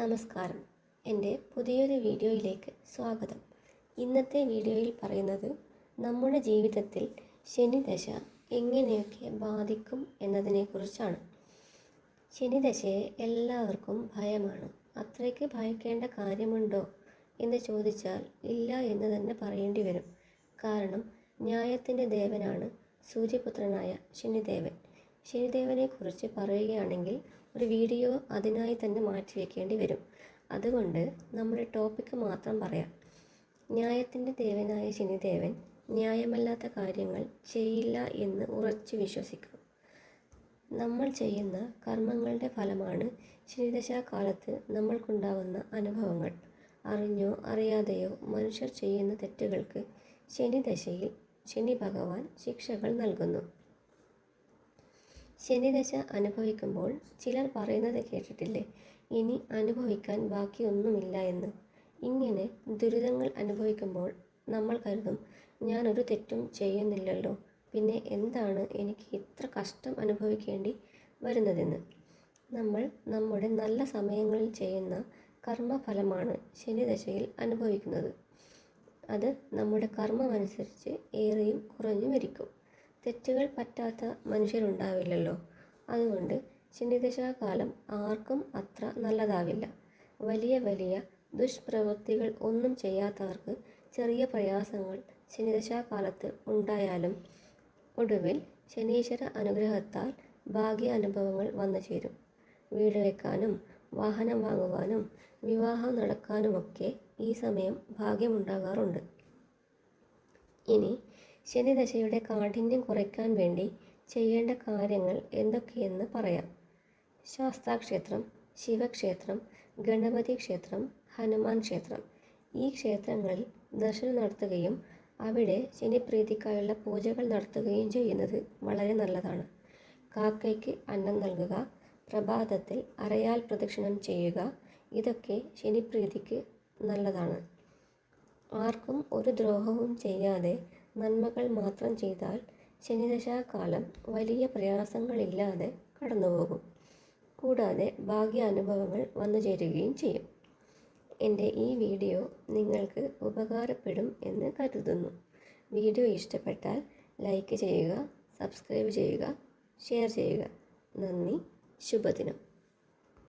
നമസ്കാരം. എന്റെ പുതിയൊരു വീഡിയോയിലേക്ക് സ്വാഗതം. ഇന്നത്തെ വീഡിയോയിൽ പറയുന്നത് നമ്മുടെ ജീവിതത്തിൽ ശനിദശ എങ്ങനെയൊക്കെ ബാധിക്കും എന്നതിനെക്കുറിച്ചാണ്. ശനിദശയെ എല്ലാവർക്കും ഭയമാണ്. അത്രയ്ക്ക് ഭയക്കേണ്ട കാര്യമുണ്ടോ എന്ന് ചോദിച്ചാൽ ഇല്ല എന്ന് തന്നെ പറയേണ്ടി വരും. കാരണം ന്യായത്തിന്റെ ദേവനാണ് സൂര്യപുത്രനായ ശനിദേവൻ. ശനിദേവനെക്കുറിച്ച് പറയുകയാണെങ്കിൽ ഒരു വീഡിയോ അതിനായി തന്നെ മാറ്റി മാറ്റിവെക്കേണ്ടി വരും. അതുകൊണ്ട് നമ്മുടെ ടോപ്പിക്ക് മാത്രം പറയാം. ന്യായത്തിന്റെ ദേവനായ ശനിദേവൻ ന്യായമല്ലാത്ത കാര്യങ്ങൾ ചെയ്യില്ല എന്ന് ഉറച്ചു വിശ്വസിക്കും. നമ്മൾ ചെയ്യുന്ന കർമ്മങ്ങളുടെ ഫലമാണ് ശനിദശാകാലത്ത് നമ്മൾക്കുണ്ടാകുന്ന അനുഭവങ്ങൾ. അറിഞ്ഞോ അറിയാതെയോ മനുഷ്യർ ചെയ്യുന്ന തെറ്റുകൾക്ക് ശനിദശയിൽ ശനി ഭഗവാൻ ശിക്ഷകൾ നൽകുന്നു. ശനിദശ അനുഭവിക്കുമ്പോൾ ചിലർ പറയുന്നത് കേട്ടിട്ടില്ലേ? ഇനി അനുഭവിക്കാൻ ബാക്കിയൊന്നുമില്ല എന്ന്. ഇങ്ങനെ ദുരിതങ്ങൾ അനുഭവിക്കുമ്പോൾ നമ്മൾ കരുതും ഞാനൊരു തെറ്റും ചെയ്യുന്നില്ലല്ലോ. പിന്നെ എന്താണ് എനിക്ക് ഇത്ര കഷ്ടം അനുഭവിക്കേണ്ടി വരുന്നതെന്ന്? നമ്മൾ നമ്മുടെ നല്ല സമയങ്ങളിൽ ചെയ്യുന്ന കർമ്മഫലമാണ് ശനിദശയിൽ അനുഭവിക്കുന്നത്. അത് നമ്മുടെ കർമ്മമനുസരിച്ച് ഏറെയും കുറഞ്ഞും ഇരിക്കും തെറ്റുകൾ പറ്റാത്ത മനുഷ്യരുണ്ടാവില്ലല്ലോ. അതുകൊണ്ട് ചിന്തിദശാകാലം ആർക്കും അത്ര നല്ലതാവില്ല. വലിയ വലിയ ദുഷ്പ്രവൃത്തികൾ ഒന്നും ചെയ്യാത്തവർക്ക് ചെറിയ പ്രയാസങ്ങൾ ശനിദശാകാലത്ത് ഉണ്ടായാലും ഒടുവിൽ ശനീശ്വര അനുഗ്രഹത്താൽ ഭാഗ്യ അനുഭവങ്ങൾ വന്നു ചേരും. വീട് വയ്ക്കാനും വാഹനം വാങ്ങുവാനും വിവാഹം നടക്കാനുമൊക്കെ ഈ സമയം ഭാഗ്യമുണ്ടാകാറുണ്ട്. ഇനി ശനിദശയുടെ കാഠിന്യം കുറയ്ക്കാൻ വേണ്ടി ചെയ്യേണ്ട കാര്യങ്ങൾ എന്തൊക്കെയെന്ന് പറയാം. ശാസ്താക്ഷേത്രം ശിവക്ഷേത്രം ഗണപതി ക്ഷേത്രം ഹനുമാൻ ക്ഷേത്രം. ഈ ക്ഷേത്രങ്ങളിൽ ദർശനം നടത്തുകയും അവിടെ ശനിപ്രീതിക്കായുള്ള പൂജകൾ നടത്തുകയും ചെയ്യുന്നത് വളരെ നല്ലതാണ്. കാക്കയ്ക്ക് അന്നം നൽകുക പ്രഭാതത്തിൽ അരയാൽ പ്രദക്ഷിണം ചെയ്യുക ഇതൊക്കെ ശനിപ്രീതിക്ക് നല്ലതാണ്. ആർക്കും ഒരു ദ്രോഹവും ചെയ്യാതെ നന്മകൾ മാത്രം ചെയ്താൽ ശനിദശാകാലം വലിയ പ്രയാസങ്ങളില്ലാതെ കടന്നുപോകും. കൂടാതെ ഭാഗ്യാനുഭവങ്ങൾ വന്നു ചേരുകയും ചെയ്യും. എന്റെ ഈ വീഡിയോ നിങ്ങൾക്ക് ഉപകാരപ്പെടും എന്ന് കരുതുന്നു. വീഡിയോ ഇഷ്ടപ്പെട്ടാൽ ലൈക്ക് ചെയ്യുക സബ്സ്ക്രൈബ് ചെയ്യുക ഷെയർ ചെയ്യുക. നന്ദി ശുഭദിനം.